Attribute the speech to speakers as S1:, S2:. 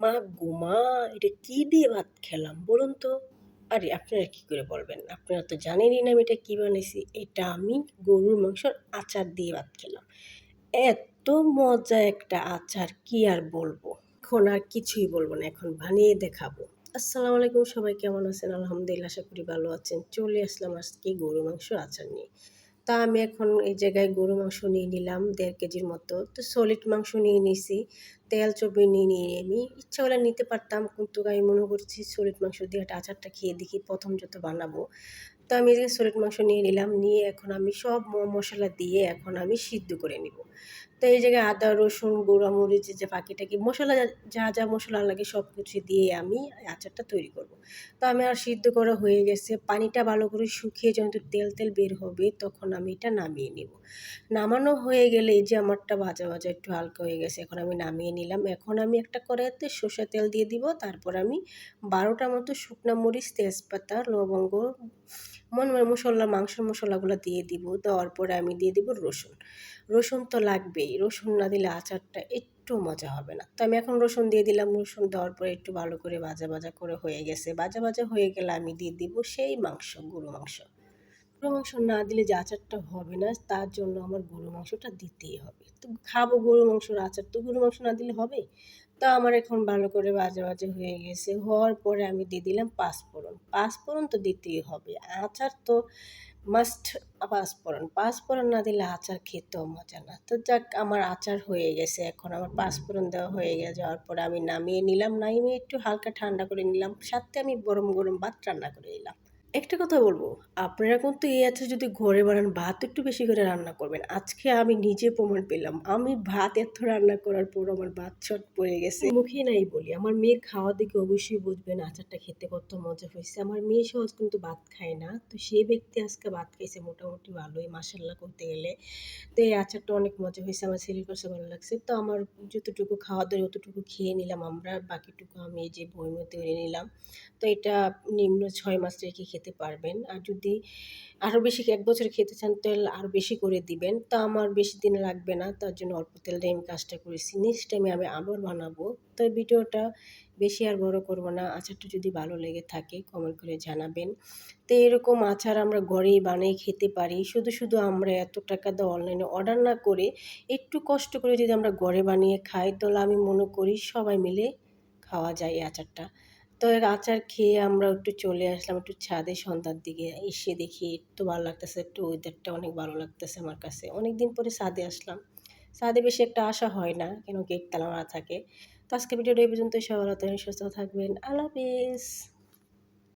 S1: মা গোমা এটা কি দিয়ে ভাত খেলাম বলুন তো? আরে, আপনারা কি করে বলবেন? আপনারা তো জানেনই না আমি এটা কী বানিয়েছি এটা আমি গরুর মাংসর আচার দিয়ে ভাত খেলাম। এত মজা একটা আচার, কি আর বলব? এখন আর কিছুই বলব না, এখন বানিয়ে দেখাবো। আসসালামু আলাইকুম, সবাই কেমন আছেন? আলহামদুলিল্লাহ, আশা করি ভালো আছেন। চলে আসলাম আজকে গরু মাংস আচার নিয়ে। তা আমি এখন এই জায়গায় গরু মাংস নিয়ে নিলাম, দেড় কেজির মতো। তো সলিড মাংস নিয়ে নিছি। তেল চর্বি নিয়ে নিয়ে আমি ইচ্ছা হলে নিতে পারতাম। কিন্তু আমি মনে করছি সলিড মাংস দিয়ে একটা আচারটা খেয়ে দেখি প্রথম যত বানাবো। তো আমি যে সলিড মাংস নিয়ে নিলাম, নিয়ে এখন আমি সব মশলা দিয়ে এখন আমি সিদ্ধ করে নিব। তো এই জায়গায় আদা, রসুন গুঁড়া মরিচ যে টাকি মশলা যা যা মশলা লাগে সব কিছু দিয়ে আমি আচারটা তৈরি করব। তো আমি আর সিদ্ধ করা হয়ে গেছে। পানিটা ভালো করে শুকিয়ে যখন তেল তেল বের হবে তখন আমি এটা নামিয়ে নিব। নামানো হয়ে গেলে এই যে আমারটা ভাজা ভাজা একটু হালকা হয়ে গেছে, এখন আমি নামিয়ে নিলাম। এখন আমি একটা কড়াইতে সর্ষে তেল দিয়ে দিব। তারপর আমি বারোটা মতো শুকনা মরিচ, তেজপাতা, লবঙ্গ মন মশলা, মাংসের মশলাগুলো দিয়ে দিব। দেওয়ার পরে আমি দিয়ে দিব রসুন। রসুন তো লাগবেই। রসুন না দিলে আচারটা একটু মজা হবে না। তো আমি এখন রসুন দিয়ে দিলাম। রসুন দেওয়ার পরে একটু ভালো করে ভাজা ভাজা করে হয়ে গেছে। ভাজা ভাজা হয়ে গেলে আমি দিয়ে দিব সেই মাংস গরু মাংস। গরু মাংস না দিলে যে আচারটা হবে না, তার জন্য আমার গরু মাংসটা দিতেই হবে। তো খাব গরু মাংসর আচার, তো গরু মাংস না দিলে হবে? তা আমার এখন ভালো করে বাজে বাজে হয়ে গেছে। হওয়ার পরে আমি দিয়ে দিলাম পাঁচফোড়ন। পাঁচফোড়ন তো দিতেই হবে। আচার তো মাস্ট পাঁচফোড়ন। পাঁচফোড়ন না দিলে আচার খেতেও মজা না। তো যাক, আমার আচার হয়ে গেছে এখন। আমার পাঁচফোড়ন দেওয়া হয়ে গেছে। যাওয়ার পরে আমি নামিয়ে নিলাম। নামিয়ে একটু হালকা ঠান্ডা করে নিলাম। সাথে আমি গরম গরম ভাত রান্না করে নিলাম। একটা কথা বলব, আপনারা কিন্তু এই আছে যদি ঘরে বানান, ভাত একটু বেশি করে রান্না করবেন। আজকে আমি নিজে প্রমাণ পেলাম, আমি ভাত এত রান্না করার পর আমার ভাত ছট পড়ে গেছে। মুখে নাই বলি, আমার মেয়ের খাওয়া দেখে অবশ্যই বুঝবেন আচারটা খেতে কত মজা হয়েছে। আমার মেয়ে সহজ কিন্তু ভাত খায় না, তো সেই ব্যক্তি আজকে ভাত খাইছে মোটামুটি ভালোই মাসাল্লাহ করতে গেলে। তো এই আচারটা অনেক মজা হয়েছে, আমার ছেলের কাছে ভালো লাগছে। তো আমার যতটুকু খাওয়া দাওয়া অতটুকু খেয়ে নিলাম আমরা, বাকিটুকু আমি যে বইমে তৈরি নিলাম। তো এটা নিম্ন ছয় মাস রেখে খেতে পারবেন। আর যদি আরও বেশি এক বছর খেতে চান, তেল আরও বেশি করে দিবেন। তা আমার বেশি দিন লাগবে না, তার জন্য অল্প তেল দিয়ে আমি কাজটা করেছি। নেক্সট টাইমে আমি আবার বানাবো। তো ভিডিওটা বেশি আর বড় করব না। আচারটা যদি ভালো লেগে থাকে কমেন্ট করে জানাবেন। তো এরকম আচার আমরা ঘরেই বানিয়ে খেতে পারি। শুধু শুধু আমরা এত টাকা দিয়ে অনলাইনে অর্ডার না করে একটু কষ্ট করে যদি আমরা ঘরে বানিয়ে খাই, তাহলে আমি মনে করি সবাই মিলে খাওয়া যায় এই আচারটা। তো আচার খেয়ে আমরা একটু চলে আসলাম একটু ছাদে সন্ধ্যার দিকে। এসে দেখি একটু ভালো লাগতেছে, একটু ওয়েদারটা অনেক ভালো লাগতেছে আমার কাছে। অনেক দিন পরে ছাদে আসলাম। ছাদে বেশি একটা আশা হয় না, কেন গেট তালা মারা থাকে। তো আজকে ভিডিওটা এই পর্যন্ত সবাই সুস্থ থাকবেন। আল্লাহ হাফিজ।